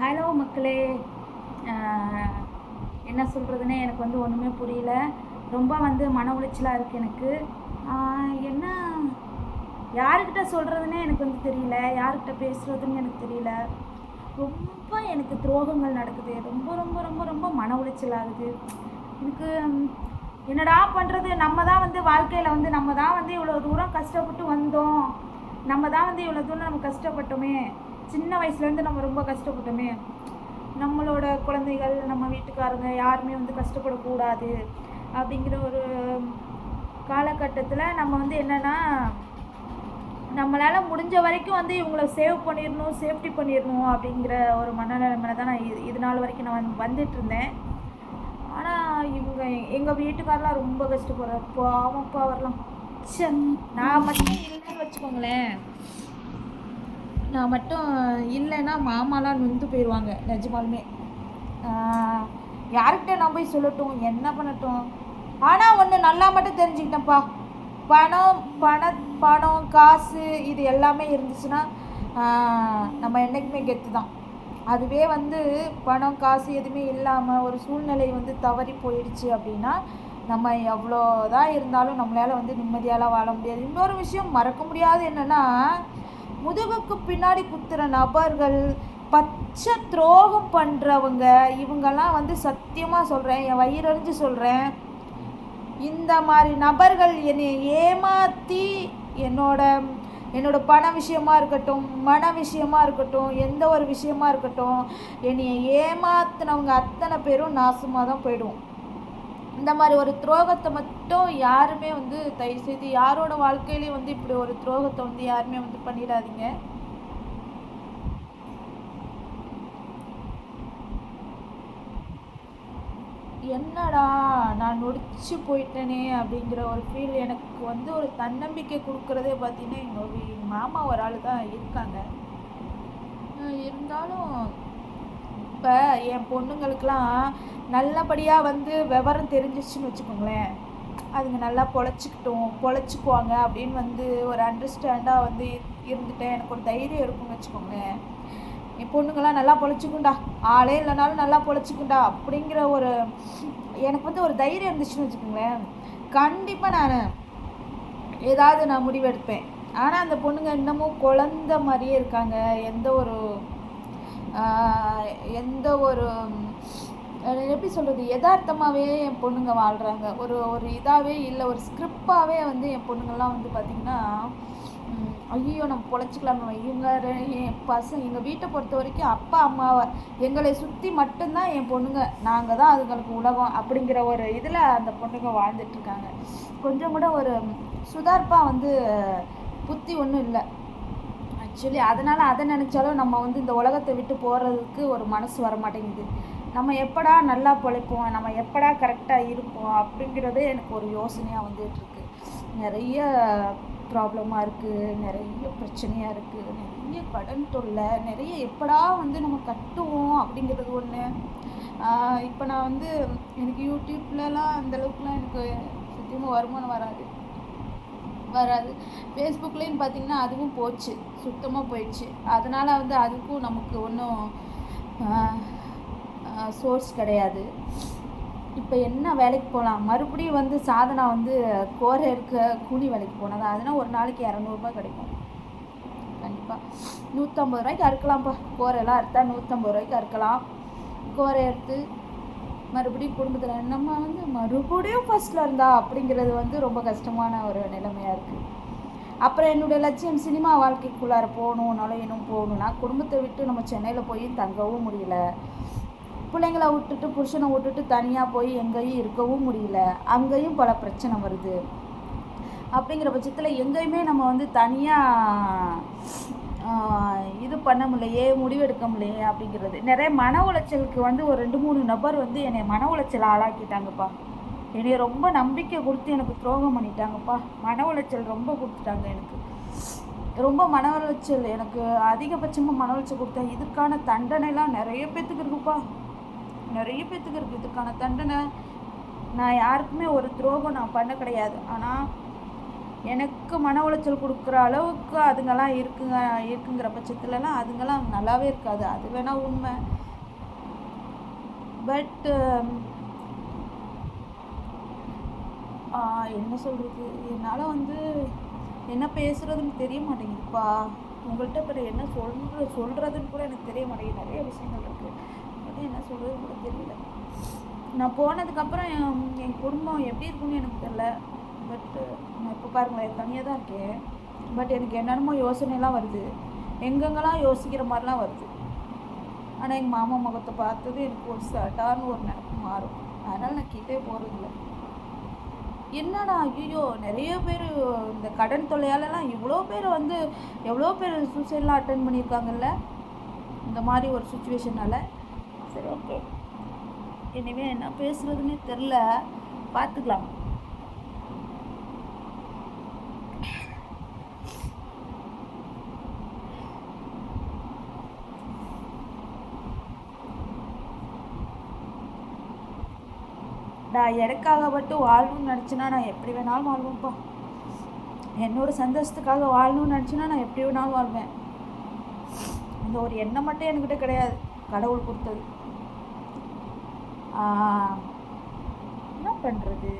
Hello மக்களே. என்ன சொல்கிறதுனே எனக்கு வந்து ஒன்றுமே புரியல. ரொம்ப வந்து மன உளைச்சலாக இருக்குது எனக்கு. என்ன? யாருக்கிட்ட சொல்கிறதுனே எனக்கு வந்து தெரியல. யாருக்கிட்ட பேசுகிறதுன்னு எனக்கு தெரியல. ரொம்ப எனக்கு துரோகங்கள் நடக்குது. ரொம்ப ரொம்ப ரொம்ப ரொம்ப மன உளைச்சலாகுது எனக்கு என்னடா பண்ணுறது நம்ம தான் வந்து வாழ்க்கையில் வந்து நம்ம தான் வந்து இவ்வளோ தூரம் கஷ்டப்பட்டு வந்தோம். நம்ம தான் வந்து இவ்வளோ தூரம் நம்ம கஷ்டப்பட்டோமே. சின்ன வயசுலேருந்து நம்ம ரொம்ப கஷ்டப்பட்டோமே. நம்மளோட குழந்தைகள் நம்ம வீட்டுக்காரங்க யாருமே வந்து கஷ்டப்படக்கூடாது அப்படிங்கிற ஒரு காலகட்டத்தில் நம்ம வந்து என்னென்னா நம்மளால் முடிஞ்ச வரைக்கும் வந்து இவங்கள சேவ் பண்ணிடணும் சேஃப்டி பண்ணிடணும் அப்படிங்கிற ஒரு மனநிலைமையில தான் நான் இது இது நாள் வரைக்கும் நான் வந்து வந்துட்டு இருந்தேன் ஆனால் இவங்க எங்கள் வீட்டுக்காரெலாம் ரொம்ப கஷ்டப்படுறாரு. பாவம் பாவர்லாம் நான் மட்டும் இல்லைன்னு வச்சுக்கோங்களேன். நான் மட்டும் இல்லைன்னா மாமாலாம் நொந்து போயிடுவாங்க நிஜமாலுமே. யார்கிட்ட நான் போய் சொல்லட்டும் என்ன பண்ணட்டும். ஆனால் ஒன்று நல்லா மட்டும் தெரிஞ்சுக்கிட்டேன்ப்பா. பணம் பண பணம் காசு இது எல்லாமே இருந்துச்சுன்னா நம்ம என்றைக்குமே கெத்து தான். அதுவே வந்து பணம் காசு எதுவுமே இல்லாமல் ஒரு சூழ்நிலை வந்து தவறி போயிடுச்சு அப்படின்னா நம்ம எவ்வளோ தான் இருந்தாலும் நம்மளால் வந்து நிம்மதியால் வாழ முடியாது. இன்னொரு விஷயம் மறக்க முடியாது என்னென்னா முதுகுக்கு பின்னாடி குத்துற நபர்கள் பச்சை துரோகம் பண்ணுறவங்க இவங்கெல்லாம் வந்து சத்தியமாக சொல்கிறேன் என் வயிறறிஞ்சு சொல்கிறேன் இந்த மாதிரி நபர்கள் என்னை ஏமாற்றி என்னோட என்னோட பண விஷயமா இருக்கட்டும் மன விஷயமா இருக்கட்டும் எந்த ஒரு விஷயமா இருக்கட்டும் என்னை ஏமாத்தினவங்க அத்தனை பேரும் நாசமாக தான் போயிடுவோம். இந்த மாதிரி ஒரு துரோகத்தை மட்டும் யாருமே வந்து தயவு செய்து யாரோட வாழ்க்கையிலையும் வந்து இப்படி ஒரு துரோகத்தை வந்து யாருமே வந்து பண்ணிடாதீங்க. என்னடா நான் நொடிச்சு போயிட்டேனே அப்படிங்கிற ஒரு ஃபீல் எனக்கு வந்து ஒரு தன்னம்பிக்கை கொடுக்குறதே பார்த்தீங்கன்னா எங்கள் வீ மாமா ஒரு ஆள் தான் இருக்காங்க. இருந்தாலும் இப்போ என் பொண்ணுங்களுக்கெல்லாம் நல்லபடியாக வந்து விவரம் தெரிஞ்சிச்சுன்னு வச்சுக்கோங்களேன். அதுங்க நல்லா பொழைச்சிக்கிட்டோம் பொழைச்சிக்குவாங்க அப்படின்னு வந்து ஒரு அண்டர்ஸ்டாண்டாக வந்து இரு- இருந்துட்டேன். எனக்கு ஒரு தைரியம் இருக்கும்னு வச்சுக்கோங்களேன். என் பொண்ணுங்களாம் நல்லா பொழைச்சிக்குண்டா. ஆளே இல்லைனாலும் நல்லா பொழைச்சிக்குண்டா. அப்படிங்கிற ஒரு எனக்கு வந்து ஒரு தைரியம் இருந்துச்சுன்னு வச்சுக்கோங்களேன். கண்டிப்பாக நான் ஏதாவது நான் முடிவெடுப்பேன். ஆனால் அந்த பொண்ணுங்க இன்னமும் குழந்த மாதிரியே இருக்காங்க. எந்த ஒரு எந்த ஒரு எப்படி சொல்கிறது யதார்த்தமாகவே என் பொண்ணுங்க வாழ்கிறாங்க ஒரு ஒரு இதாகவே இல்லை ஒரு ஸ்கிரிப்டாகவே வந்து என் பொண்ணுங்கள்லாம் வந்து பார்த்திங்கன்னா ஐயோ நம்ம பொழைச்சிக்கலாம் இவங்க என் பசங்க எங்கள் வீட்டை பொறுத்த வரைக்கும் அப்பா அம்மாவை எங்களை சுற்றி மட்டும்தான் என் பொண்ணுங்க. நாங்கள் தான் அதுங்களுக்கு உலகம் அப்படிங்கிற ஒரு இதில் அந்த பொண்ணுங்க வாழ்ந்துட்டுருக்காங்க கொஞ்சம் கூட ஒரு சுதார்ப்பாக வந்து புத்தி ஒன்றும் இல்லை. ஆக்சுவலி அதனால் அதை நினச்சாலும் நம்ம வந்து இந்த உலகத்தை விட்டு போகிறதுக்கு ஒரு மனசு வர மாட்டேங்குது நம்ம எப்படா நல்லா பிழைப்போம் நம்ம எப்படா கரெக்டாக இருப்போம் அப்படிங்கிறதே எனக்கு ஒரு யோசனையாக வந்துகிட்ருக்கு நிறைய ப்ராப்ளமாக இருக்குது நிறைய பிரச்சனையாக இருக்குது நிறைய கடன் தொல்லை நிறைய எப்படா வந்து நம்ம கட்டுவோம் அப்படிங்கிறது ஒன்று இப்போ நான் வந்து எனக்கு யூடியூப்லலாம் அந்தளவுக்குலாம் எனக்கு சுத்தமாக வருமானம் வராது. வராது. ஃபேஸ்புக்லேயும் பார்த்தீங்கன்னா அதுவும் போச்சு. சுத்தமாக போயிடுச்சு. அதனால் வந்து அதுக்கும் நமக்கு ஒன்றும் சோர்ஸ் கிடையாது. இப்போ என்ன வேலைக்கு போகலாம் மறுபடியும் வந்து சாதனா வந்து கோரை இருக்க கூலி வேலைக்கு போனது? அதனால் ஒரு நாளைக்கு இரநூறுபா கிடைக்கும். கண்டிப்பாக நூற்றம்பது ரூபாய்க்கு அறுக்கலாம்ப்பா கோரையெல்லாம் அறுத்தா நூற்றம்பது ரூபாய்க்கு அறுக்கலாம். கோரை அறுத்து மறுபடியும் குடும்பத்தில் நம்ம வந்து மறுபடியும் ஃபஸ்ட்டில் இருந்தா அப்படிங்கிறது வந்து ரொம்ப கஷ்டமான ஒரு நிலைமையாக இருக்குது அப்புறம் என்னுடைய லட்சியம் சினிமா வாழ்க்கைக்குள்ளார போகணும் நுழையணும் போகணும்னா குடும்பத்தை விட்டு நம்ம சென்னையில் போய் தங்கவும் முடியல. பிள்ளைங்கள விட்டுட்டு புருஷனை விட்டுட்டு தனியாக போய் எங்கேயும் இருக்கவும் முடியல. அங்கேயும் பல பிரச்சனை வருது. அப்படிங்கிற பட்சத்தில் எங்கேயுமே நம்ம வந்து தனியாக இது பண்ண முடியலையே முடிவெடுக்க முடியலையே அப்படிங்கிறது. நிறைய மன உளைச்சலுக்கு வந்து ஒரு ரெண்டு மூணு நபர் வந்து என்னை மன உளைச்சல் ஆளாக்கிட்டாங்கப்பா. என்னைய ரொம்ப நம்பிக்கை கொடுத்து எனக்கு துரோகம் பண்ணிட்டாங்கப்பா. மன உளைச்சல் ரொம்ப கொடுத்துட்டாங்க எனக்கு. ரொம்ப மன உளைச்சல் எனக்கு அதிகபட்சமாக மன உளைச்சல் கொடுத்தேன். இதுக்கான தண்டனைலாம் நிறைய பேர்த்துக்கு இருக்குப்பா. நிறைய பேத்துக்கு இருக்குது இதுக்கான தண்டனை நான் யாருக்குமே ஒரு துரோகம் நான் பண்ண கிடையாது. ஆனால் எனக்கு மன உளைச்சல் கொடுக்குற அளவுக்கு அதுங்கெல்லாம் இருக்குங்க இருக்குங்கிற பட்சத்துலலாம் அதுங்கெல்லாம் நல்லாவே இருக்காது. அது வேணால் உண்மை. பட்டு um, என்ன சொல்கிறது என்னால் வந்து என்ன பேசுகிறதுன்னு தெரிய மாட்டேங்குதுப்பா. உங்கள்கிட்ட இப்போ என்ன சொல்கிற சொல்கிறதுன்னு கூட எனக்கு தெரிய மாட்டேங்குது. நிறைய விஷயங்கள் இருக்குது என்ன சொல்கிறது கூட தெரியல. நான் போனதுக்கப்புறம் என் என் குடும்பம் எப்படி இருக்குன்னு எனக்கு தெரில பட்டு நான் இப்போ பாருங்களேன் தனியாக தான் இருக்கேன். பட் எனக்கு என்னென்னமோ யோசனைலாம் வருது. எங்கெங்கெல்லாம் யோசிக்கிற மாதிரிலாம் வருது. ஆனால் எங்கள் மாமா முகத்தை பார்த்தது எனக்கு ஒரு சட்டான்னு ஒரு நினப்பு மாறும். அதனால் நான் கிட்டே போகிறதில்ல என்னடா ஐயோ நிறைய பேர் இந்த கடன் தொல்லையாலலாம் இவ்வளோ பேர் வந்து எவ்வளோ பேர் சூசைட்லாம் அட்டன் பண்ணியிருக்காங்கல்ல? இந்த மாதிரி ஒரு சுச்சுவேஷனால் சரி ஓகே இனிமேல் என்ன பேசுகிறதுனே தெரில பார்த்துக்கலாம் நான் எனக்காக மட்டும் வாழணும்னு நினச்சினா நான் எப்படி வேணாலும் வாழ்வேன்ப்பா என்னோட சந்தோஷத்துக்காக வாழணும்னு நினச்சினா நான் எப்படி வேணாலும் வாழ்வேன். அந்த ஒரு எண்ணம் மட்டும் என்கிட்ட கிடையாது. கடவுள் கொடுத்தது. என்ன பண்ணுறது